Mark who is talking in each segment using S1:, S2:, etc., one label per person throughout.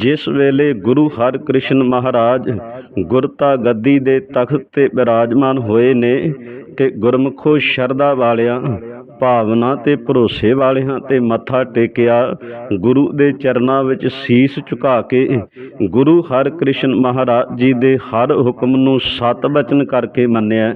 S1: ਜਿਸ ਵੇਲੇ ਗੁਰੂ ਹਰਿਕ੍ਰਿਸ਼ਨ ਮਹਾਰਾਜ ਗੁਰਤਾ ਗੱਦੀ ਦੇ ਤਖਤ ਤੇ ਬਿਰਾਜਮਾਨ ਹੋਏ ਨੇ ਕਿ ਗੁਰਮੁਖੋ ਸ਼ਰਧਾ ਵਾਲਿਆਂ, ਭਾਵਨਾ ਤੇ ਭਰੋਸੇ ਵਾਲਿਆਂ ਤੇ ਮੱਥਾ ਟੇਕਿਆ, ਗੁਰੂ ਦੇ ਚਰਨਾਂ ਵਿੱਚ ਸੀਸ ਝੁਕਾ ਕੇ ਗੁਰੂ ਹਰਿਕ੍ਰਿਸ਼ਨ ਮਹਾਰਾਜ ਜੀ ਦੇ ਹਰ ਹੁਕਮ ਨੂੰ ਸਤ ਬਚਨ ਕਰਕੇ ਮੰਨਿਆ।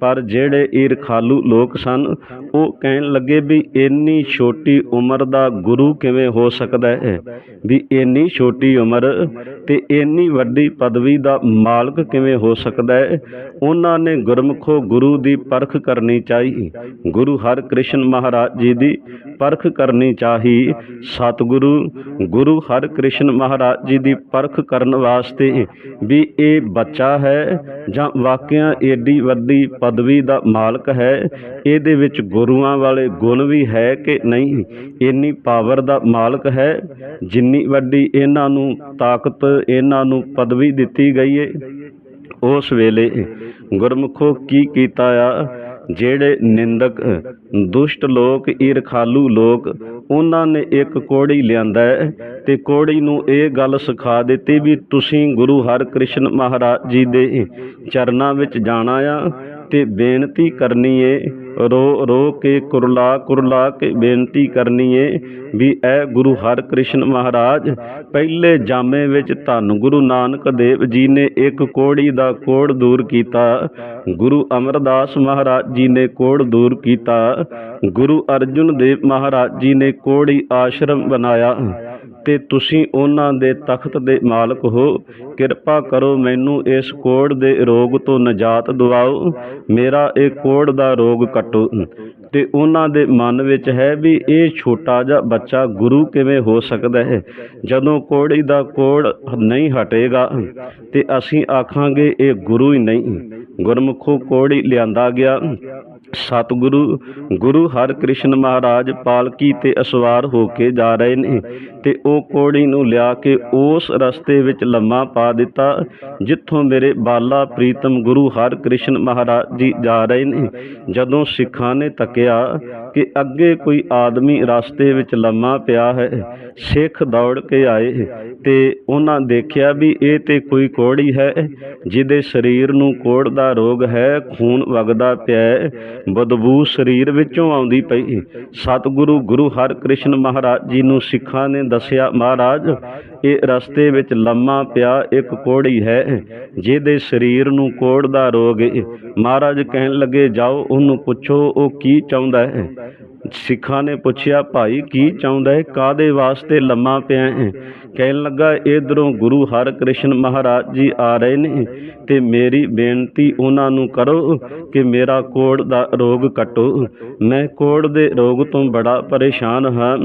S1: ਪਰ ਜਿਹੜੇ ਈਰਖਾਲੂ ਲੋਕ ਸਨ, ਉਹ ਕਹਿਣ ਲੱਗੇ ਵੀ ਇੰਨੀ ਛੋਟੀ ਉਮਰ ਦਾ ਗੁਰੂ ਕਿਵੇਂ ਹੋ ਸਕਦਾ ਹੈ? ਵੀ ਇੰਨੀ ਛੋਟੀ ਉਮਰ ਤੇ ਇੰਨੀ ਵੱਡੀ ਪਦਵੀ ਦਾ ਮਾਲਕ ਕਿਵੇਂ ਹੋ ਸਕਦਾ ਹੈ? ਉਹਨਾਂ ਨੇ ਗੁਰਮੁਖੋ ਗੁਰੂ ਦੀ ਪਰਖ ਕਰਨੀ ਚਾਹੀ। ਗੁਰੂ ਹਰਿਕ੍ਰਿਸ਼ਨ ਮਹਾਰਾਜ ਜੀ ਦੀ ਪਰਖ ਕਰਨੀ ਚਾਹੀ। ਸਤਿਗੁਰੂ, ਗੁਰੂ ਹਰਿਕ੍ਰਿਸ਼ਨ ਮਹਾਰਾਜ ਜੀ ਦੀ ਪਰਖ ਕਰਨ ਵਾਸਤੇ ਵੀ ਇਹ ਬੱਚਾ ਹੈ ਜਾਂ ਵਾਕਿਆ ਏਡੀ ਵੱਡੀ ਪਦਵੀ ਦਾ ਮਾਲਕ ਹੈ। ਇਹਦੇ ਵਿੱਚ ਗੁਰੂਆਂ ਵਾਲੇ ਗੁਣ ਵੀ ਹੈ ਕਿ ਨਹੀਂ? ਇੰਨੀ ਪਾਵਰ ਦਾ ਮਾਲਕ ਹੈ, ਜਿੰਨੀ ਵੱਡੀ ਇਹਨਾਂ ਨੂੰ ਤਾਕਤ, ਇਹਨਾਂ ਨੂੰ ਪਦਵੀ ਦਿੱਤੀ ਗਈ ਹੈ ਉਸ ਵੇਲੇ ਗੁਰਮੁਖੋ ਕੀ ਕੀਤਾ ਆ? ਜਿਹੜੇ ਨਿੰਦਕ, ਦੁਸ਼ਟ ਲੋਕ, ਈਰਖਾਲੂ ਲੋਕ, ਉਹਨਾਂ ਨੇ ਇੱਕ ਕੋੜੀ ਲਿਆਂਦਾ ਹੈ ਤੇ ਕੋੜੀ ਨੂੰ ਇਹ ਗੱਲ ਸਿਖਾ ਦਿੱਤੀ ਵੀ ਤੁਸੀਂ ਗੁਰੂ ਹਰਿਕ੍ਰਿਸ਼ਨ ਮਹਾਰਾਜ ਜੀ ਦੇ ਚਰਨਾਂ ਵਿੱਚ ਜਾਣਾ ਆ ਤੇ ਬੇਨਤੀ ਕਰਨੀ ਏ। ਰੋ ਰੋ ਕੇ ਕੁਰਲਾ ਕੁਰਲਾ ਕੇ ਬੇਨਤੀ ਕਰਨੀ ਏ ਵੀ ਐ ਗੁਰੂ ਹਰਿਕ੍ਰਿਸ਼ਨ ਮਹਾਰਾਜ, ਪਹਿਲੇ ਜਾਮੇ ਵਿੱਚ ਧੰਨ ਗੁਰੂ ਨਾਨਕ ਦੇਵ ਜੀ ਨੇ ਇੱਕ ਕੋੜੀ ਦਾ ਕੋੜ ਦੂਰ ਕੀਤਾ। ਗੁਰੂ ਅਮਰਦਾਸ ਮਹਾਰਾਜ ਜੀ ਨੇ ਕੋੜ ਦੂਰ ਕੀਤਾ। ਗੁਰੂ ਅਰਜੁਨ ਦੇਵ ਮਹਾਰਾਜ ਜੀ ਨੇ ਕੋੜੀ ਆਸ਼ਰਮ ਬਣਾਇਆ। ਤੇ ਤੁਸੀਂ ਉਹਨਾਂ ਦੇ ਤਖਤ ਦੇ ਮਾਲਕ ਹੋ। ਕਿਰਪਾ ਕਰੋ ਮੈਨੂੰ ਇਸ ਕੋੜ ਦੇ ਰੋਗ ਤੋਂ ਨਜਾਤ ਦਿਵਾਓ। ਮੇਰਾ ਇਹ ਕੋੜ ਦਾ ਰੋਗ ਕੱਟੋ। ਤੇ ਉਹਨਾਂ ਦੇ ਮਨ ਵਿੱਚ ਹੈ ਵੀ ਇਹ ਛੋਟਾ ਜਿਹਾ ਬੱਚਾ ਗੁਰੂ ਕਿਵੇਂ ਹੋ ਸਕਦਾ ਹੈ? ਜਦੋਂ ਕੋੜੀ ਦਾ ਕੋੜ ਨਹੀਂ ਹਟੇਗਾ, ਤੇ ਅਸੀਂ ਆਖਾਂਗੇ, ਇਹ ਗੁਰੂ ਹੀ ਨਹੀਂ। ਗੁਰਮੁਖੋ ਕੋੜੀ ਲਿਆਂਦਾ ਗਿਆ। ਸਤਿਗੁਰੂ, ਗੁਰੂ ਹਰਿਕ੍ਰਿਸ਼ਨ ਮਹਾਰਾਜ ਪਾਲਕੀ ਤੇ ਅਸਵਾਰ ਹੋ ਕੇ ਜਾ ਰਹੇ ਨੇ ਤੇ ਉਹ ਕੋੜੀ ਨੂੰ ਲਿਆ ਕੇ ਉਸ ਰਸਤੇ ਵਿੱਚ ਲੰਮਾ ਪਾ ਦਿੱਤਾ, ਜਿੱਥੋਂ ਮੇਰੇ ਬਾਲਾ ਪ੍ਰੀਤਮ ਗੁਰੂ ਹਰਿਕ੍ਰਿਸ਼ਨ ਮਹਾਰਾਜ ਜੀ ਜਾ ਰਹੇ ਨੇ। ਜਦੋਂ ਸਿੱਖਾਂ ਨੇ ਤੱਕਿਆ ਕਿ ਅੱਗੇ ਕੋਈ ਆਦਮੀ ਰਸਤੇ ਵਿੱਚ ਲੰਮਾ ਪਿਆ ਹੈ, ਸਿੱਖ ਦੌੜ ਕੇ ਆਏ ਤੇ ਉਹਨਾਂ ਦੇਖਿਆ ਵੀ ਇਹ ਤੇ ਕੋਈ ਕੋੜੀ ਹੈ, ਜਿਹਦੇ ਸਰੀਰ ਨੂੰ ਕੋੜ ਦਾ ਰੋਗ ਹੈ, ਖੂਨ ਵਗਦਾ ਪਿਆ ਬਦਬੂ ਸਰੀਰ ਵਿੱਚੋਂ ਆਉਂਦੀ ਪਈ। ਸਤਿਗੁਰੂ ਗੁਰੂ ਹਰਿਕ੍ਰਿਸ਼ਨ ਮਹਾਰਾਜ ਜੀ ਨੂੰ ਸਿੱਖਾਂ ਨੇ ਦੱਸਿਆ, ਮਹਾਰਾਜ, ਇਹ ਰਸਤੇ ਵਿੱਚ ਲੰਮਾ ਪਿਆ ਇੱਕ ਕੋੜੀ ਹੈ, ਜਿਹਦੇ ਸਰੀਰ ਨੂੰ ਕੋੜ ਦਾ ਰੋਗ ਹੈ ਮਹਾਰਾਜ ਕਹਿਣ ਲੱਗੇ, ਜਾਓ, ਉਹਨੂੰ ਪੁੱਛੋ, ਉਹ ਕੀ ਚਾਹੁੰਦਾ ਹੈ? ਸਿੱਖਾਂ ਨੇ ਪੁੱਛਿਆ, ਭਾਈ, ਕੀ ਚਾਹੁੰਦਾ ਹੈ ਕਾਦੇ ਵਾਸਤੇ ਲੰਮਾ ਪਿਆ ਹੈ ਕਹਿਣ ਲੱਗਾ, ਇਧਰੋਂ ਗੁਰੂ ਹਰਕ੍ਰਿਸ਼ਨ ਮਹਾਰਾਜ ਜੀ ਆ ਰਹੇ ਨੇ ਤੇ ਮੇਰੀ ਬੇਨਤੀ ਉਹਨਾਂ ਨੂੰ ਕਰੋ ਕਿ ਮੇਰਾ ਕੋੜ ਦਾ ਰੋਗ ਕੱਟੋ। ਮੈਂ ਕੋੜ ਦੇ ਰੋਗ ਤੋਂ ਬੜਾ ਪਰੇਸ਼ਾਨ ਹਾਂ,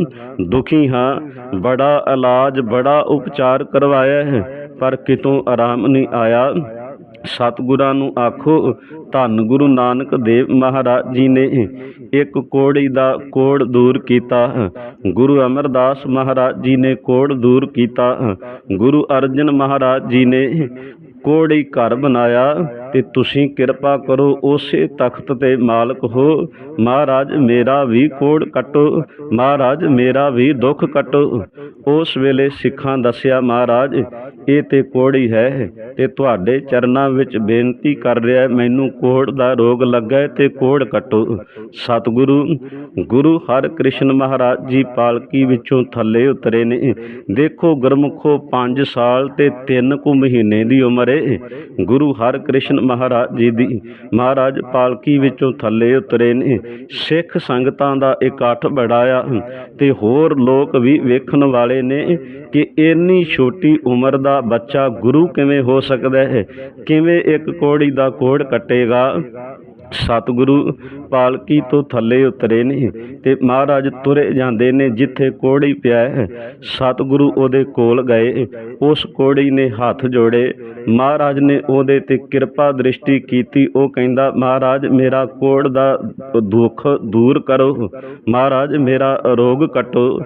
S1: ਦੁਖੀ ਹਾਂ, ਬੜਾ ਇਲਾਜ, ਬੜਾ ਉਪਚਾਰ ਕਰਵਾਇਆ ਹੈ, ਪਰ ਕਿਤੋਂ ਆਰਾਮ ਨਹੀਂ ਆਇਆ। ਸਤਿਗੁਰਾਂ ਨੂੰ ਆਖੋ, ਧੰਨ ਗੁਰੂ ਨਾਨਕ ਦੇਵ ਮਹਾਰਾਜ ਜੀ ਨੇ ਇੱਕ ਕੋੜੀ ਦਾ ਕੋੜ ਦੂਰ ਕੀਤਾ। ਗੁਰੂ ਅਮਰਦਾਸ ਮਹਾਰਾਜ ਜੀ ਨੇ ਕੋੜ ਦੂਰ ਕੀਤਾ। ਗੁਰੂ ਅਰਜਨ ਮਹਾਰਾਜ ਜੀ ਨੇ ਕੋੜੀ ਘਰ ਬਣਾਇਆ। ਤੇ ਤੁਸੀਂ ਕਿਰਪਾ ਕਰੋ, ਉਸੇ ਤਖਤ ਤੇ ਮਾਲਕ ਹੋ। ਮਹਾਰਾਜ, ਮੇਰਾ ਵੀ ਕੋੜ ਕੱਟੋ, ਮਹਾਰਾਜ, ਮੇਰਾ ਵੀ ਦੁੱਖ ਕੱਟੋ। ਉਸ ਵੇਲੇ ਸਿੱਖਾਂ ਦੱਸਿਆ, ਮਹਾਰਾਜ, ਇਹ ਤੇ ਕੋੜੀ ਹੈ ਤੇ ਤੁਹਾਡੇ ਚਰਨਾਂ ਵਿੱਚ ਬੇਨਤੀ ਕਰ ਰਿਹਾ ਮੈਨੂੰ ਕੋੜ ਦਾ ਰੋਗ ਲੱਗਾ ਹੈ ਤੇ ਕੋੜ ਕੱਟੋ। ਸਤਿਗੁਰੂ, ਗੁਰੂ ਹਰ ਕ੍ਰਿਸ਼ਨ ਮਹਾਰਾਜ ਜੀ ਪਾਲਕੀ ਵਿੱਚੋਂ ਥੱਲੇ ਉਤਰੇ ਨੇ। ਦੇਖੋ, ਗੁਰਮੁਖੋ 5 ਸਾਲ ਤੇ 3 ਕੁ ਮਹੀਨੇ ਦੀ ਉਮਰ ਹੈ ਗੁਰੂ ਹਰ ਕ੍ਰਿਸ਼ਨ ਮਹਾਰਾਜ ਜੀ ਦੀ ਮਹਾਰਾਜ ਪਾਲਕੀ ਵਿੱਚੋਂ ਥੱਲੇ ਉਤਰੇ ਨੇ। ਸਿੱਖ ਸੰਗਤਾਂ ਦਾ ਇਕੱਠ ਬੜਾਇਆ ਤੇ ਹੋਰ ਲੋਕ ਵੀ ਵੇਖਣ ਵਾਲੇ ਨੇ ਕਿ ਇੰਨੀ ਛੋਟੀ ਉਮਰ ਦਾ ਬੱਚਾ ਗੁਰੂ ਕਿਵੇਂ ਹੋ ਸਕਦਾ ਹੈ? ਕਿਵੇਂ ਇੱਕ ਕੋੜੀ ਦਾ ਕੋੜ ਕੱਟੇਗਾ? ਸਤਿਗੁਰੂ ਪਾਲਕੀ ਤੋਂ ਥੱਲੇ ਉਤਰੇ ਨੇ ਤੇ ਮਹਾਰਾਜ ਤੁਰੇ ਜਾਂਦੇ ਨੇ ਜਿੱਥੇ ਕੋੜੀ ਪਿਆ ਹੈ। ਸਤਿਗੁਰੂ ਉਹਦੇ ਕੋਲ ਗਏ। ਉਸ ਕੋੜੀ ਨੇ ਹੱਥ ਜੋੜੇ। ਮਹਾਰਾਜ ਨੇ ਉਹਦੇ ਤੇ ਕਿਰਪਾ ਦ੍ਰਿਸ਼ਟੀ ਕੀਤੀ। ਉਹ ਕਹਿੰਦਾ, ਮਹਾਰਾਜ, ਮੇਰਾ ਕੋੜ ਦਾ ਦੁੱਖ ਦੂਰ ਕਰੋ। ਮਹਾਰਾਜ, ਮੇਰਾ ਰੋਗ ਕੱਟੋ।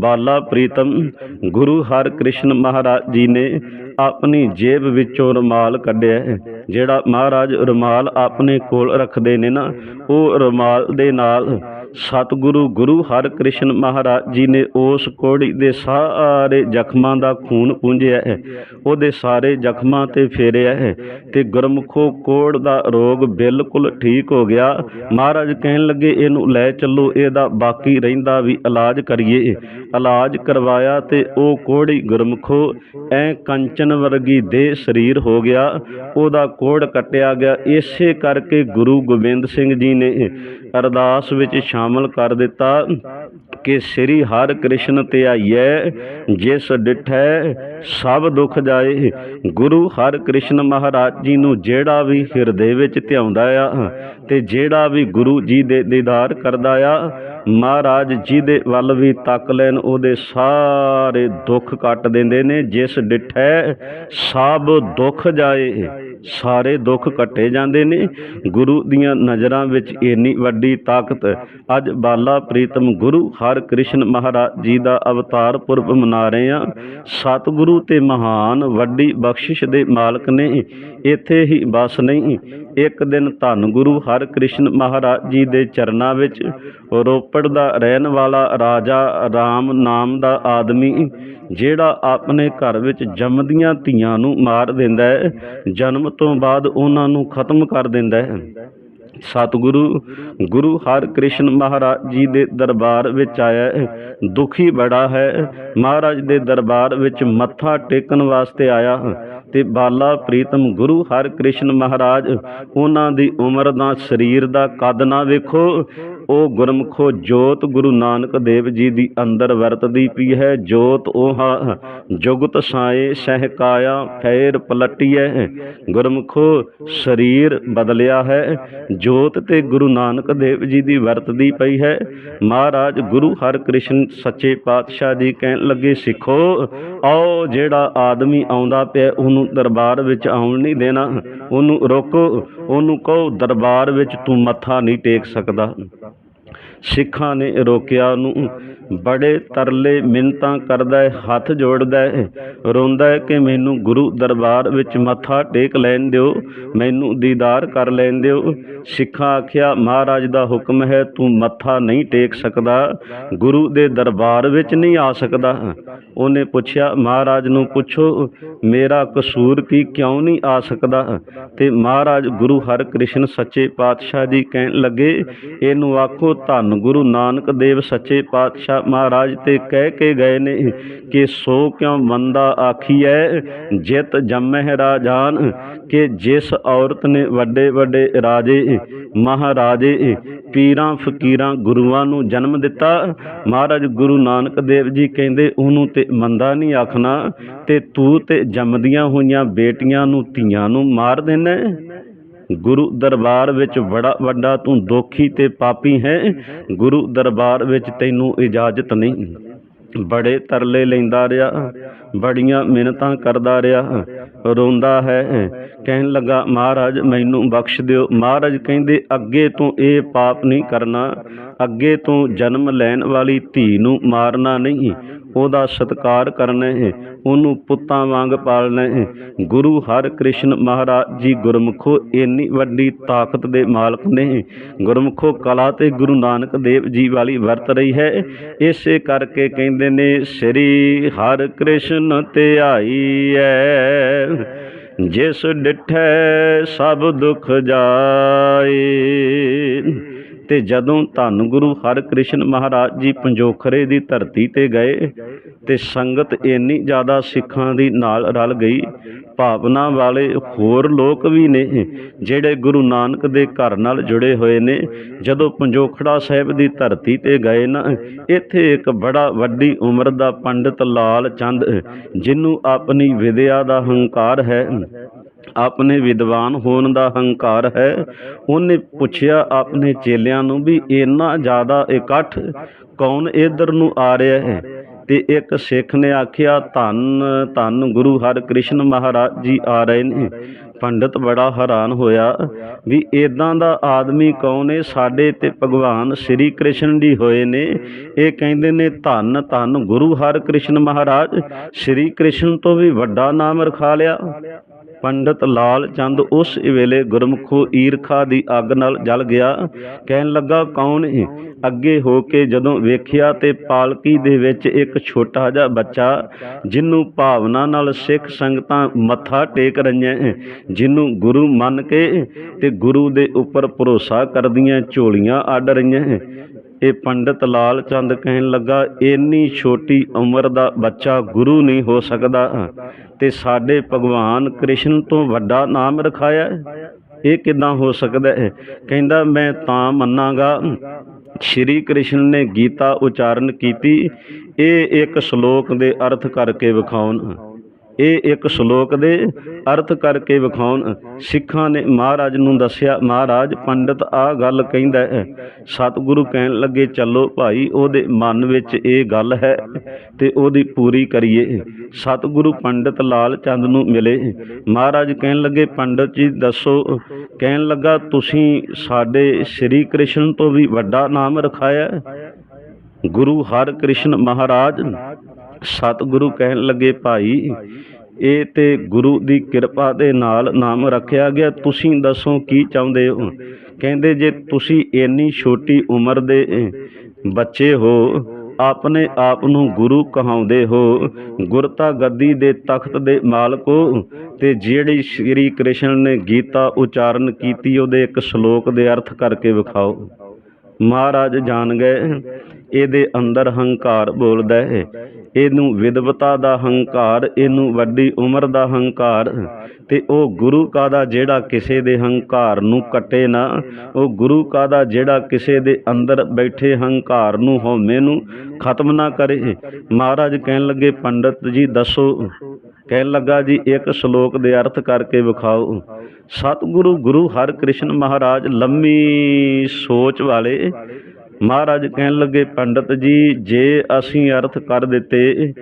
S1: ਬਾਲਾ ਪ੍ਰੀਤਮ, ਗੁਰੂ ਹਰਿਕ੍ਰਿਸ਼ਨ ਮਹਾਰਾਜ ਜੀ ਨੇ ਆਪਣੀ ਜੇਬ ਵਿੱਚੋਂ ਰੁਮਾਲ ਕੱਢਿਆ ਹੈ। ਜਿਹੜਾ ਮਹਾਰਾਜ ਰੁਮਾਲ ਆਪਣੇ ਕੋਲ ਰੱਖਦੇ ਨੇ ਨਾ, ਉਹ ਰੁਮਾਲ ਦੇ ਨਾਲ ਸਤਿਗੁਰੂ ਗੁਰੂ ਹਰਿਕ੍ਰਿਸ਼ਨ ਮਹਾਰਾਜ ਜੀ ਨੇ ਉਸ ਕੋੜੀ ਦੇ ਸਾਰੇ ਜ਼ਖਮਾਂ ਦਾ ਖੂਨ ਪੂੰਝਿਆ ਹੈ। ਉਹਦੇ ਸਾਰੇ ਜ਼ਖਮਾਂ ਤੇ ਫੇਰਿਆ ਹੈ ਤੇ ਗੁਰਮੁਖੋ ਕੋੜ ਦਾ ਰੋਗ ਬਿਲਕੁਲ ਠੀਕ ਹੋ ਗਿਆ। ਮਹਾਰਾਜ ਕਹਿਣ ਲੱਗੇ, ਇਹਨੂੰ ਲੈ ਚੱਲੋ, ਇਹਦਾ ਬਾਕੀ ਰਹਿੰਦਾ ਵੀ ਇਲਾਜ ਕਰੀਏ। ਇਲਾਜ ਕਰਵਾਇਆ ਤੇ ਉਹ ਕੋੜੀ ਗੁਰਮੁਖੋ ਐ ਕੰਚਨ ਵਰਗੀ ਦੇ ਸਰੀਰ ਹੋ ਗਿਆ। ਉਹਦਾ ਕੋੜ ਕੱਟਿਆ ਗਿਆ। ਇਸੇ ਕਰਕੇ ਗੁਰੂ ਗੋਬਿੰਦ ਸਿੰਘ ਜੀ ਨੇ ਅਰਦਾਸ ਵਿੱਚ ਸ਼ਾਮ ਸ਼ਾਮਲ ਕਰ ਦਿੱਤਾ ਕਿ ਸ੍ਰੀ ਹਰਿ ਕ੍ਰਿਸ਼ਨ ਧਿਆਈਐ ਜਿਸ ਡਿਠੈ ਸਭ ਦੁੱਖ ਜਾਏ। ਗੁਰੂ ਹਰਿ ਕ੍ਰਿਸ਼ਨ ਮਹਾਰਾਜ ਜੀ ਨੂੰ ਜਿਹੜਾ ਵੀ ਹਿਰਦੇ ਵਿੱਚ ਧਿਆਉਂਦਾ ਆ ਤੇ ਜਿਹੜਾ ਵੀ ਗੁਰੂ ਜੀ ਦੇ ਦੀਦਾਰ ਕਰਦਾ ਆ, ਮਹਾਰਾਜ ਜੀ ਦੇ ਵੱਲ ਵੀ ਤੱਕ ਲੈਣ ਉਹਦੇ ਸਾਰੇ ਦੁੱਖ ਕੱਟ ਦਿੰਦੇ ਨੇ, ਜਿਸ ਡਿਠੈ ਸਭ ਦੁੱਖ ਜਾਏ। ਸਾਰੇ ਦੁੱਖ ਕੱਟੇ ਜਾਂਦੇ ਨੇ। ਗੁਰੂ ਦੀਆਂ ਨਜ਼ਰਾਂ ਵਿੱਚ ਇੰਨੀ ਵੱਡੀ ਤਾਕਤ। ਅੱਜ ਬਾਲਾ ਪ੍ਰੀਤਮ ਗੁਰੂ ਹਰਿਕ੍ਰਿਸ਼ਨ ਮਹਾਰਾਜ ਜੀ ਦਾ ਅਵਤਾਰ ਪੁਰਬ ਮਨਾ ਰਹੇ ਆ ਸਤਿਗੁਰੂ ਤੇ ਮਹਾਨ ਵੱਡੀ ਬਖਸ਼ਿਸ਼ ਦੇ ਮਾਲਕ ਨੇ। ਇੱਥੇ ਹੀ ਬਸ ਨਹੀਂ ਇੱਕ ਦਿਨ ਧੰਨ ਗੁਰੂ ਹਰਿਕ੍ਰਿਸ਼ਨ ਮਹਾਰਾਜ ਜੀ ਦੇ ਚਰਨਾਂ ਵਿੱਚ ਰੋਪੜ ਦਾ ਰਹਿਣ ਵਾਲਾ ਰਾਜਾ ਰਾਮ ਨਾਮ ਦਾ ਆਦਮੀ, ਜਿਹੜਾ ਆਪਣੇ ਘਰ ਵਿੱਚ ਜੰਮਦੀਆਂ ਧੀਆਂ ਨੂੰ ਮਾਰ ਦਿੰਦਾ ਹੈ, ਜਨਮ ਤੋਂ ਬਾਅਦ ਉਹਨਾਂ ਨੂੰ ਖਤਮ ਕਰ ਦਿੰਦਾ ਹੈ। ਸਤਿਗੁਰੂ ਗੁਰੂ ਹਰਿਕ੍ਰਿਸ਼ਨ ਮਹਾਰਾਜ ਜੀ ਦੇ ਦਰਬਾਰ ਵਿੱਚ ਆਇਆ ਦੁਖੀ ਬੜਾ ਹੈ। ਮਹਾਰਾਜ ਦੇ ਦਰਬਾਰ ਵਿੱਚ ਮੱਥਾ ਟੇਕਣ ਵਾਸਤੇ ਆਇਆ। ਤੇ ਬਾਲਾ ਪ੍ਰੀਤਮ ਗੁਰੂ ਹਰਿਕ੍ਰਿਸ਼ਨ ਮਹਾਰਾਜ, ਉਹਨਾਂ ਦੀ ਉਮਰ ਦਾ ਸਰੀਰ ਦਾ ਕੱਦ ਨਾ ਵੇਖੋ। ਉਹ ਗੁਰਮੁਖੋ ਜੋਤ ਗੁਰੂ ਨਾਨਕ ਦੇਵ ਜੀ ਦੀ ਅੰਦਰ ਵਰਤਦੀ ਪਈ ਹੈ। ਜੋਤ ਉਹ ਜੁਗਤ ਸਾਏ ਸਹਿਕਾਇਆ, ਫੇਰ ਪਲਟੀਐ। ਗੁਰਮੁਖੋ, ਸਰੀਰ ਬਦਲਿਆ ਹੈ। ਜੋਤ ਤੇ ਗੁਰੂ ਨਾਨਕ ਦੇਵ ਜੀ ਦੀ ਵਰਤਦੀ ਪਈ ਹੈ। ਮਹਾਰਾਜ ਗੁਰੂ ਹਰਿਕ੍ਰਿਸ਼ਨ ਸੱਚੇ ਪਾਤਸ਼ਾਹ ਜੀ ਕਹਿਣ ਲੱਗੇ, ਸਿੱਖੋ ਆਓ ਜਿਹੜਾ ਆਦਮੀ ਆਉਂਦਾ ਪਿਆ, ਉਹਨੂੰ ਦਰਬਾਰ ਵਿੱਚ ਆਉਣ ਨਹੀਂ ਦੇਣਾ। ਉਹਨੂੰ ਰੋਕੋ, ਉਹਨੂੰ ਕਹੋ, ਦਰਬਾਰ ਵਿੱਚ ਤੂੰ ਮੱਥਾ ਨਹੀਂ ਟੇਕ ਸਕਦਾ। ਸਿੱਖਾਂ ਨੇ ਰੋਕਿਆ ਨੂੰ ਬੜੇ ਤਰਲੇ ਮਿੰਤਾਂ ਕਰਦਾ ਹੈ, ਹੱਥ ਜੋੜਦਾ ਹੈ, ਰੋਂਦਾ ਹੈ ਕਿ ਮੈਨੂੰ ਗੁਰੂ ਦਰਬਾਰ ਵਿੱਚ ਮੱਥਾ ਟੇਕ ਲੈਣ ਦਿਓ, ਮੈਨੂੰ ਦੀਦਾਰ ਕਰ ਲੈਣ ਦਿਓ। ਸਿੱਖਾਂ ਆਖਿਆ, ਮਹਾਰਾਜ ਦਾ ਹੁਕਮ ਹੈ, ਤੂੰ ਮੱਥਾ ਨਹੀਂ ਟੇਕ ਸਕਦਾ, ਗੁਰੂ ਦੇ ਦਰਬਾਰ ਵਿੱਚ ਨਹੀਂ ਆ ਸਕਦਾ। ਉਹਨੇ ਪੁੱਛਿਆ, ਮਹਾਰਾਜ ਨੂੰ ਪੁੱਛੋ, ਮੇਰਾ ਕਸੂਰ ਕੀ ਕਿਉਂ ਨਹੀਂ ਆ ਸਕਦਾ? ਤੇ ਮਹਾਰਾਜ ਗੁਰੂ ਹਰਿਕ੍ਰਿਸ਼ਨ ਸੱਚੇ ਪਾਤਸ਼ਾਹ ਜੀ ਕਹਿਣ ਲੱਗੇ, ਇਹਨੂੰ ਆਖੋ, ਧੰਨ ਗੁਰੂ ਨਾਨਕ ਦੇਵ ਸੱਚੇ ਪਾਤਸ਼ਾਹ ਮਹਾਰਾਜ ਤੇ ਕਹਿ ਕੇ ਗਏ ਨੇ ਕਿ ਸੋ ਕਿਉ ਮੰਦਾ ਆਖੀਐ, ਜਿਤ ਜੰਮਹਿ ਰਾਜਾਨ ਕਿ ਜਿਸ ਔਰਤ ਨੇ ਵੱਡੇ ਵੱਡੇ ਰਾਜੇ, ਮਹਾਰਾਜੇ, ਪੀਰਾਂ, ਫਕੀਰਾਂ, ਗੁਰੂਆਂ ਨੂੰ ਜਨਮ ਦਿੱਤਾ, ਮਹਾਰਾਜ ਗੁਰੂ ਨਾਨਕ ਦੇਵ ਜੀ ਕਹਿੰਦੇ, ਉਹਨੂੰ ਤੇ ਮੰਦਾ ਨਹੀਂ ਆਖਣਾ, ਤੇ ਤੂੰ ਤੇ ਜੰਮਦੀਆਂ ਹੋਈਆਂ ਬੇਟੀਆਂ ਨੂੰ, ਧੀਆਂ ਨੂੰ ਮਾਰ ਦੇਣਾ ਗੁਰੂ ਦਰਬਾਰ ਵਿੱਚ ਬੜਾ ਵੱਡਾ ਤੂੰ ਦੋਖੀ ਤੇ ਪਾਪੀ ਹੈ। ਗੁਰੂ ਦਰਬਾਰ ਵਿੱਚ ਤੈਨੂੰ ਇਜਾਜ਼ਤ ਨਹੀਂ। ਬੜੇ ਤਰਲੇ ਲੈਂਦਾ ਰਿਹਾ। ਬੜੀਆਂ ਮਿਹਨਤਾਂ ਕਰਦਾ ਰਿਹਾ। ਰੋਂਦਾ ਹੈ, ਕਹਿਣ ਲੱਗਾ, ਮਹਾਰਾਜ, ਮੈਨੂੰ ਬਖਸ਼ ਦਿਓ। ਮਹਾਰਾਜ ਕਹਿੰਦੇ, ਅੱਗੇ ਤੋਂ ਇਹ ਪਾਪ ਨਹੀਂ ਕਰਨਾ। ਅੱਗੇ ਤੋਂ ਜਨਮ ਲੈਣ ਵਾਲੀ ਧੀ ਨੂੰ ਮਾਰਨਾ ਨਹੀਂ। ਉਹਦਾ ਸਤਕਾਰ ਕਰਨਾ ਹੈ, ਉਹਨੂੰ ਪੁੱਤਾਂ ਵਾਂਗ ਪਾਲਣਾ ਹੈ। ਗੁਰੂ ਹਰ ਕ੍ਰਿਸ਼ਨ ਮਹਾਰਾਜ ਜੀ ਗੁਰਮੁਖੋ, ਇੰਨੀ ਵੱਡੀ ਤਾਕਤ ਦੇ ਮਾਲਕ ਨੇ ਗੁਰਮੁਖੋ ਕਲਾ ਤੇ ਗੁਰੂ ਨਾਨਕ ਦੇਵ ਜੀ ਵਾਲੀ ਵਰਤ ਰਹੀ ਹੈ। ਇਸੇ ਕਰਕੇ ਕਹਿੰਦੇ ਨੇ, ਸ੍ਰੀ ਹਰ ਕ੍ਰਿਸ਼ਨ ਤੇ ਆਈ ਐ। ਜਿਸ ਡਿਠੈ ਸਭ ਦੁੱਖ ਜਾਏ। ਤੇ ਜਦੋਂ ਧੰਨ ਗੁਰੂ ਹਰਿਕ੍ਰਿਸ਼ਨ ਮਹਾਰਾਜ ਜੀ ਪੰਜੋਖਰੇ ਦੀ ਧਰਤੀ ਤੇ ਗਏ ਤੇ ਸੰਗਤ ਇੰਨੀ ਜ਼ਿਆਦਾ ਸਿੱਖਾਂ ਦੀ ਨਾਲ ਰਲ ਗਈ, ਭਾਵਨਾ ਵਾਲੇ ਹੋਰ ਲੋਕ ਵੀ ਨੇ ਜਿਹੜੇ ਗੁਰੂ ਨਾਨਕ ਦੇ ਘਰ ਨਾਲ ਜੁੜੇ ਹੋਏ ਨੇ। ਜਦੋਂ ਪੰਜੋਖੜਾ ਸਾਹਿਬ ਦੀ ਧਰਤੀ ਤੇ ਗਏ ਨਾ, ਇੱਥੇ ਇੱਕ ਬੜਾ ਵੱਡੀ ਉਮਰ ਦਾ ਪੰਡਿਤ ਲਾਲ ਚੰਦ ਜਿਹਨੂੰ ਆਪਣੀ ਵਿਦਿਆ ਦਾ ਹੰਕਾਰ ਹੈ। ਆਪਣੇ ਵਿਦਵਾਨ ਹੋਣ ਦਾ ਹੰਕਾਰ ਹੈ। ਉਹਨੇ ਪੁੱਛਿਆ ਆਪਣੇ ਚੇਲਿਆਂ ਨੂੰ ਵੀ ਇੰਨਾ ਜ਼ਿਆਦਾ ਇਕੱਠ ਕੌਣ ਇਧਰ ਨੂੰ ਆ ਰਿਹਾ ਹੈ? ਤੇ ਇੱਕ ਸਿੱਖ ਨੇ ਆਖਿਆ, ਧੰਨ ਧੰਨ ਗੁਰੂ ਹਰਿਕ੍ਰਿਸ਼ਨ ਮਹਾਰਾਜ ਜੀ ਆ ਰਹੇ ਨੇ। ਪੰਡਤ ਬੜਾ ਹੈਰਾਨ ਹੋਇਆ ਵੀ ਇਦਾਂ ਦਾ ਆਦਮੀ ਕੌਣ ਏ ਸਾਡੇ ਤੇ ਭਗਵਾਨ ਸ੍ਰੀ ਕ੍ਰਿਸ਼ਨ ਜੀ ਹੋਏ ਨੇ। ਇਹ ਕਹਿੰਦੇ ਨੇ, ਧੰਨ ਧੰਨ ਗੁਰੂ ਹਰਿਕ੍ਰਿਸ਼ਨ ਮਹਾਰਾਜ, ਸ੍ਰੀ ਕ੍ਰਿਸ਼ਨ ਤੋਂ ਵੀ ਵੱਡਾ ਨਾਮ ਰਖਾ ਲਿਆ। ਪੰਡਤ ਲਾਲ ਚੰਦ ਉਸ ਵੇਲੇ ਗੁਰਮੁਖੋ ਈਰਖਾ ਦੀ ਅੱਗ ਨਾਲ ਜਲ ਗਿਆ ਕਹਿਣ ਲੱਗਾ ਕੌਣ ਹੈ ਅੱਗੇ ਹੋ ਕੇ ਜਦੋਂ ਵੇਖਿਆ ਤੇ ਪਾਲਕੀ ਦੇ ਵਿੱਚ ਇੱਕ ਛੋਟਾ ਜਿਹਾ ਬੱਚਾ ਜਿਹਨੂੰ ਭਾਵਨਾ ਨਾਲ ਸਿੱਖ ਸੰਗਤਾਂ ਮੱਥਾ ਟੇਕ ਰਹੀਆਂ ਹੈ, ਜਿਹਨੂੰ ਗੁਰੂ ਮੰਨ ਕੇ ਤੇ ਗੁਰੂ ਦੇ ਉੱਪਰ ਭਰੋਸਾ ਕਰਦੀਆਂ ਝੋਲੀਆਂ ਅੱਡ ਰਹੀਆਂ ਹੈ। ਇਹ ਪੰਡਤ ਲਾਲ ਚੰਦ ਕਹਿਣ ਲੱਗਾ, ਇੰਨੀ ਛੋਟੀ ਉਮਰ ਦਾ ਬੱਚਾ ਗੁਰੂ ਨਹੀਂ ਹੋ ਸਕਦਾ। ਤੇ ਸਾਡੇ ਭਗਵਾਨ ਕ੍ਰਿਸ਼ਨ ਤੋਂ ਵੱਡਾ ਨਾਮ ਰਖਾਇਆ ਇਹ ਕਿਦਾਂ ਹੋ ਸਕਦਾ ਹੈ? ਕਹਿੰਦਾ, ਮੈਂ ਤਾਂ ਮੰਨਾਂਗਾ, ਸ਼੍ਰੀ ਕ੍ਰਿਸ਼ਨ ਨੇ ਗੀਤਾ ਉਚਾਰਨ ਕੀਤੀ। ਇਹ ਇੱਕ ਸ਼ਲੋਕ ਦੇ ਅਰਥ ਕਰਕੇ ਵਿਖਾਉਣ। ਇਹ ਇੱਕ ਸ਼ਲੋਕ ਦੇ ਅਰਥ ਕਰਕੇ ਵਿਖਾਉਣ। ਸਿੱਖਾਂ ਨੇ ਮਹਾਰਾਜ ਨੂੰ ਦੱਸਿਆ, ਮਹਾਰਾਜ, ਪੰਡਤ ਆ ਗੱਲ ਕਹਿੰਦਾ ਹੈ। ਸਤਿਗੁਰੂ ਕਹਿਣ ਲੱਗੇ, ਚੱਲੋ ਭਾਈ, ਉਹਦੇ ਮਨ ਵਿੱਚ ਇਹ ਗੱਲ ਹੈ ਤੇ ਉਹਦੀ ਪੂਰੀ ਕਰੀਏ। ਸਤਿਗੁਰੂ ਪੰਡਤ ਲਾਲ ਚੰਦ ਨੂੰ ਮਿਲੇ। ਮਹਾਰਾਜ ਕਹਿਣ ਲੱਗੇ, ਪੰਡਤ ਜੀ, ਦੱਸੋ। ਕਹਿਣ ਲੱਗਾ, ਤੁਸੀਂ ਸਾਡੇ ਸ੍ਰੀ ਕ੍ਰਿਸ਼ਨ ਤੋਂ ਵੀ ਵੱਡਾ ਨਾਮ ਰਖਾਇਆ ਗੁਰੂ ਹਰਿਕ੍ਰਿਸ਼ਨ ਮਹਾਰਾਜ ਸਤਿਗੁਰੂ ਕਹਿਣ ਲੱਗੇ, ਭਾਈ, ਇਹ ਤੇ ਗੁਰੂ ਦੀ ਕਿਰਪਾ ਦੇ ਨਾਲ ਨਾਮ ਰੱਖਿਆ ਗਿਆ। ਤੁਸੀਂ ਦੱਸੋ ਕੀ ਚਾਹੁੰਦੇ ਹੋ? ਕਹਿੰਦੇ, ਜੇ ਤੁਸੀਂ ਇੰਨੀ ਛੋਟੀ ਉਮਰ ਦੇ ਬੱਚੇ ਹੋ, ਆਪਣੇ ਆਪ ਨੂੰ ਗੁਰੂ ਕਹਾਉਂਦੇ ਹੋ, ਗੁਰਤਾ ਗੱਦੀ ਦੇ ਤਖਤ ਦੇ ਮਾਲਕੋ ਤੇ ਜਿਹੜੀ ਸ਼੍ਰੀ ਕ੍ਰਿਸ਼ਨ ਨੇ ਗੀਤਾ ਉਚਾਰਨ ਕੀਤੀ, ਉਹਦੇ ਇੱਕ ਸ਼ਲੋਕ ਦੇ ਅਰਥ ਕਰਕੇ ਵਿਖਾਓ। ਮਹਾਰਾਜ ਜਾਣ ਗਏ, ਇਹਦੇ ਅੰਦਰ ਹੰਕਾਰ ਬੋਲਦਾ ਹੈ। ਇਹਨੂੰ ਵਿਦਵਤਾ ਦਾ ਹੰਕਾਰ, ਇਹਨੂੰ ਵੱਡੀ ਉਮਰ ਦਾ ਹੰਕਾਰ ਤੇ ਉਹ ਗੁਰੂ ਕਾ ਦਾ ਜਿਹੜਾ ਕਿਸੇ ਦੇ ਹੰਕਾਰ ਨੂੰ ਕੱਟੇ ਨਾ, ਉਹ ਗੁਰੂ ਕਾ ਦਾ ਜਿਹੜਾ ਕਿਸੇ ਦੇ ਅੰਦਰ ਬੈਠੇ ਹੰਕਾਰ ਨੂੰ ਹਉਮੈ ਨੂੰ ਖਤਮ ਨਾ ਕਰੇ। ਮਹਾਰਾਜ ਕਹਿਣ ਲੱਗੇ, ਪੰਡਤ ਜੀ ਦੱਸੋ ਕਹਿਣ ਲੱਗਾ ਜੀ, ਇੱਕ ਸ਼ਲੋਕ ਦੇ ਅਰਥ ਕਰਕੇ ਵਿਖਾਓ। ਸਤਿਗੁਰੂ, ਗੁਰੂ ਹਰਿਕ੍ਰਿਸ਼ਨ ਮਹਾਰਾਜ, ਲੰਮੀ ਸੋਚ ਵਾਲੇ ਮਹਾਰਾਜ ਕਹਿਣ ਲੱਗੇ, ਪੰਡਤ ਜੀ, ਜੇ ਅਸੀਂ ਅਰਥ ਕਰ ਦਿੱਤੇ,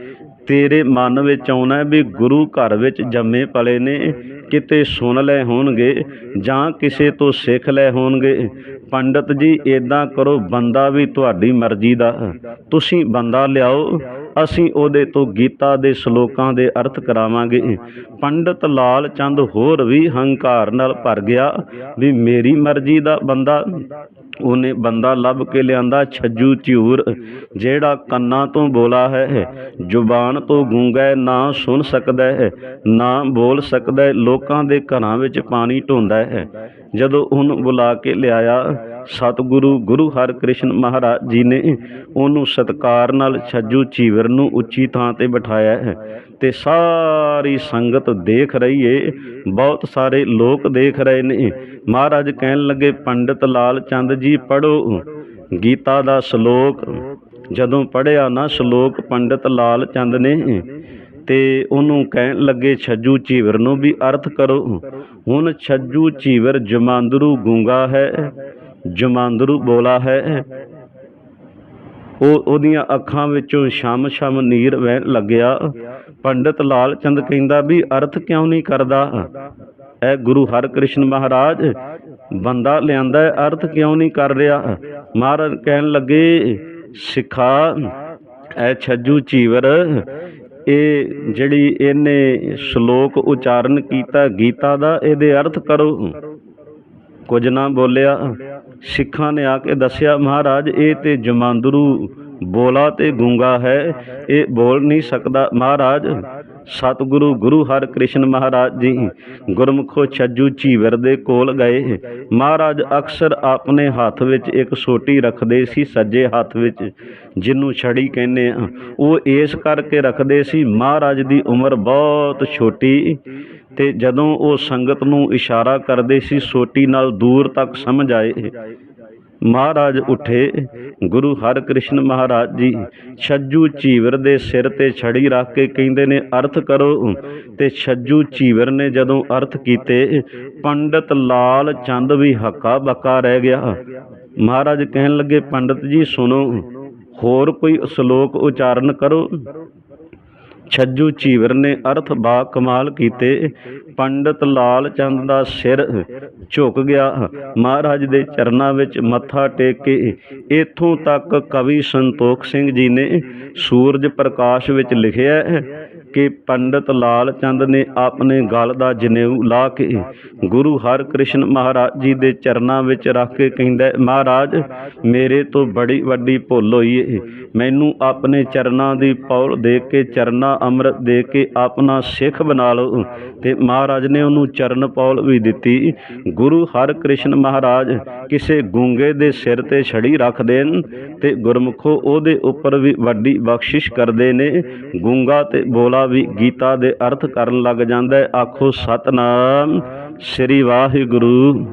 S1: ਤੇਰੇ ਮਨ ਵਿੱਚ ਆਉਣਾ ਵੀ ਗੁਰੂ ਘਰ ਵਿੱਚ ਜੰਮੇ ਪਲੇ ਨੇ, ਕਿਤੇ ਸੁਣ ਲੈ ਹੋਣਗੇ ਜਾਂ ਕਿਸੇ ਤੋਂ ਸਿੱਖ ਲੈ ਹੋਣਗੇ, ਪੰਡਤ ਜੀ ਇਦਾਂ ਕਰੋ, ਬੰਦਾ ਵੀ ਤੁਹਾਡੀ ਮਰਜ਼ੀ ਦਾ। ਤੁਸੀਂ ਬੰਦਾ ਲਿਆਓ ਅਸੀਂ ਉਹਦੇ ਤੋਂ ਗੀਤਾ ਦੇ ਸ਼ਲੋਕਾਂ ਦੇ ਅਰਥ ਕਰਾਵਾਂਗੇ। ਪੰਡਤ ਲਾਲ ਚੰਦ ਹੋਰ ਵੀ ਹੰਕਾਰ ਨਾਲ ਭਰ ਗਿਆ ਵੀ ਮੇਰੀ ਮਰਜ਼ੀ ਦਾ ਬੰਦਾ ਉਹਨੇ ਬੰਦਾ ਲੱਭ ਕੇ ਲਿਆਂਦਾ ਛੱਜੂ ਝੂਰ ਜਿਹੜਾ ਕੰਨਾਂ ਤੋਂ ਬੋਲਾ ਹੈ, ਜ਼ੁਬਾਨ ਤੋਂ ਗੂੰਗਾ ਨਾ ਸੁਣ ਸਕਦਾ ਹੈ, ਨਾ ਬੋਲ ਸਕਦਾ ਲੋਕਾਂ ਦੇ ਘਰਾਂ ਵਿੱਚ ਪਾਣੀ ਢੋਂਦਾ ਹੈ। ਜਦੋਂ ਉਹਨੂੰ ਬੁਲਾ ਕੇ ਲਿਆਇਆ, ਸਤਿਗੁਰੂ ਗੁਰੂ ਹਰਿਕ੍ਰਿਸ਼ਨ ਮਹਾਰਾਜ ਜੀ ਨੇ ਉਹਨੂੰ ਸਤਕਾਰ ਨਾਲ ਛੱਜੂ ਚੀਵਰ ਨੂੰ ਉੱਚੀ ਥਾਂ ਤੇ ਬਿਠਾਇਆ ਹੈ। ਤੇ ਸਾਰੀ ਸੰਗਤ ਦੇਖ ਰਹੀ ਏ। ਬਹੁਤ ਸਾਰੇ ਲੋਕ ਦੇਖ ਰਹੇ ਨੇ। ਮਹਾਰਾਜ ਕਹਿਣ ਲੱਗੇ, ਪੰਡਿਤ ਲਾਲ ਚੰਦ ਜੀ ਪੜੋ ਗੀਤਾ ਦਾ ਸ਼ਲੋਕ। ਜਦੋਂ ਪੜਿਆ ਨਾ ਸ਼ਲੋਕ, ਪੰਡਿਤ ਲਾਲ ਚੰਦ ਨੇ ਤੇ ਉਹਨੂੰ ਕਹਿਣ ਲੱਗੇ, ਛੱਜੂ ਚੀਵਰ ਨੂੰ ਵੀ ਅਰਥ ਕਰੋ। ਹੁਣ ਛੱਜੂ ਚੀਵਰ ਜਮਾਂਦਰੂ ਗੂੰਗਾ ਹੈ, ਜਮਾਂਦਰੂ ਬੋਲਾ ਹੈ। ਉਹ ਉਹਦੀਆਂ ਅੱਖਾਂ ਵਿੱਚੋਂ ਸ਼ਮ ਸ਼ਮ ਨੀਰ ਵਹਿਣ ਲੱਗਿਆ। ਪੰਡਿਤ ਲਾਲ ਚੰਦ ਕਹਿੰਦਾ ਵੀ ਅਰਥ ਕਿਉਂ ਨਹੀਂ ਕਰਦਾ? ਐ ਗੁਰੂ ਹਰਿਕ੍ਰਿਸ਼ਨ ਮਹਾਰਾਜ, ਬੰਦਾ ਲਿਆਂਦਾ ਅਰਥ ਕਿਉਂ ਨਹੀਂ ਕਰ ਰਿਹਾ? ਮਹਾਰਾਜ ਕਹਿਣ ਲੱਗੇ, ਸਿੱਖਾ, ਐ ਛੱਜੂ ਚੀਵਰ, ਇਹ ਜਿਹੜੀ ਇਹਨੇ ਸ਼ਲੋਕ ਉਚਾਰਨ ਕੀਤਾ ਗੀਤਾ ਦਾ, ਇਹਦੇ ਅਰਥ ਕਰੋ। ਕੁਝ ਨਾ ਬੋਲਿਆ। ਸਿੱਖਾਂ ਨੇ ਆ ਕੇ ਦੱਸਿਆ, ਮਹਾਰਾਜ, ਇਹ ਤੇ ਜਮਾਂਦਰੂ ਬੋਲਾ ਤੇ ਗੂੰਗਾ ਹੈ। ਇਹ ਬੋਲ ਨਹੀਂ ਸਕਦਾ। ਮਹਾਰਾਜ, ਸਤਿਗੁਰੂ ਗੁਰੂ ਹਰਿਕ੍ਰਿਸ਼ਨ ਮਹਾਰਾਜ ਜੀ ਗੁਰਮੁਖੋ ਛੱਜੂ ਝੀਵਰ ਦੇ ਕੋਲ ਗਏ। ਮਹਾਰਾਜ ਅਕਸਰ ਆਪਣੇ ਹੱਥ ਵਿੱਚ ਇੱਕ ਸੋਟੀ ਰੱਖਦੇ ਸੀ, ਸੱਜੇ ਹੱਥ ਵਿੱਚ ਜਿਹਨੂੰ ਛੜੀ ਕਹਿੰਦੇ ਆ। ਉਹ ਇਸ ਕਰਕੇ ਰੱਖਦੇ ਸੀ, ਮਹਾਰਾਜ ਦੀ ਉਮਰ ਬਹੁਤ ਛੋਟੀ ਤੇ ਜਦੋਂ ਉਹ ਸੰਗਤ ਨੂੰ ਇਸ਼ਾਰਾ ਕਰਦੇ ਸੀ, ਸੋਟੀ ਨਾਲ ਦੂਰ ਤੱਕ ਸਮਝ ਆਏ। ਮਹਾਰਾਜ ਉੱਠੇ, ਗੁਰੂ ਹਰਿਕ੍ਰਿਸ਼ਨ ਮਹਾਰਾਜ ਜੀ, ਛੱਜੂ ਚੀਵਰ ਦੇ ਸਿਰ ਤੇ ਛੜੀ ਰੱਖ ਕੇ ਕਹਿੰਦੇ ਨੇ, ਅਰਥ ਕਰੋ। ਤੇ ਛੱਜੂ ਚੀਵਰ ਨੇ ਜਦੋਂ ਅਰਥ ਕੀਤੇ, ਪੰਡਤ ਲਾਲ ਚੰਦ ਵੀ ਹੱਕਾ ਬੱਕਾ ਰਹਿ ਗਿਆ। ਮਹਾਰਾਜ ਕਹਿਣ ਲੱਗੇ, ਪੰਡਤ ਜੀ ਸੁਣੋ, ਹੋਰ ਕੋਈ ਸ਼ਲੋਕ ਉਚਾਰਨ ਕਰੋ? ਛੱਜੂ ਚੀਵਰ ਨੇ ਅਰਥ ਬਾ ਕਮਾਲ ਕੀਤੇ। ਪੰਡਤ ਲਾਲ ਚੰਦ ਦਾ ਸਿਰ ਝੁਕ ਗਿਆ। ਮਹਾਰਾਜ ਦੇ ਚਰਨਾਂ ਵਿੱਚ ਮੱਥਾ ਟੇਕ ਕੇ ਇਥੋਂ ਤੱਕ ਕਵੀ ਸੰਤੋਖ ਸਿੰਘ ਜੀ ਨੇ ਸੂਰਜ ਪ੍ਰਕਾਸ਼ ਵਿੱਚ ਲਿਖਿਆ ਹੈ ਕਿ ਪੰਡਤ ਲਾਲ ਚੰਦ ਨੇ ਆਪਣੇ ਗਲ ਦਾ ਜਨੇਊ ਲਾ ਕੇ ਗੁਰੂ ਹਰਕ੍ਰਿਸ਼ਨ ਮਹਾਰਾਜ ਜੀ ਦੇ ਚਰਨਾਂ ਵਿੱਚ ਰੱਖ ਕੇ ਕਹਿੰਦਾ ਮਹਾਰਾਜ, ਮੇਰੇ ਤੋਂ ਬੜੀ ਵੱਡੀ ਭੁੱਲ ਹੋਈ ਏ। ਮੈਨੂੰ ਆਪਣੇ ਚਰਨਾਂ ਦੀ ਪੌਲ ਦੇ ਕੇ, ਚਰਨਾ ਅੰਮ੍ਰਿਤ ਦੇ ਕੇ ਆਪਣਾ ਸਿੱਖ ਬਣਾ ਲਓ। ਤੇ ਮਹਾਰਾਜ ਨੇ ਉਹਨੂੰ ਚਰਨ ਪੌਲ ਵੀ ਦਿੱਤੀ। ਗੁਰੂ ਹਰਕ੍ਰਿਸ਼ਨ ਮਹਾਰਾਜ ਕਿਸੇ ਗੂੰਗੇ ਦੇ ਸਿਰ ਤੇ ਛੜੀ ਰੱਖ ਦੇਣ ਤੇ ਗੁਰਮੁਖੋ ਉਹਦੇ ਉੱਪਰ ਵੀ ਵੱਡੀ ਬਖਸ਼ਿਸ਼ ਕਰਦੇ ਨੇ। ਗੂੰਗਾ ਤੇ ਬੋਲਾ ਵੀ ਗੀਤਾ ਦੇ ਅਰਥ ਕਰਨ ਲੱਗ ਜਾਂਦਾ ਹੈ। ਆਖੋ ਸਤਨਾਮ ਸ੍ਰੀ ਵਾਹਿਗੁਰੂ।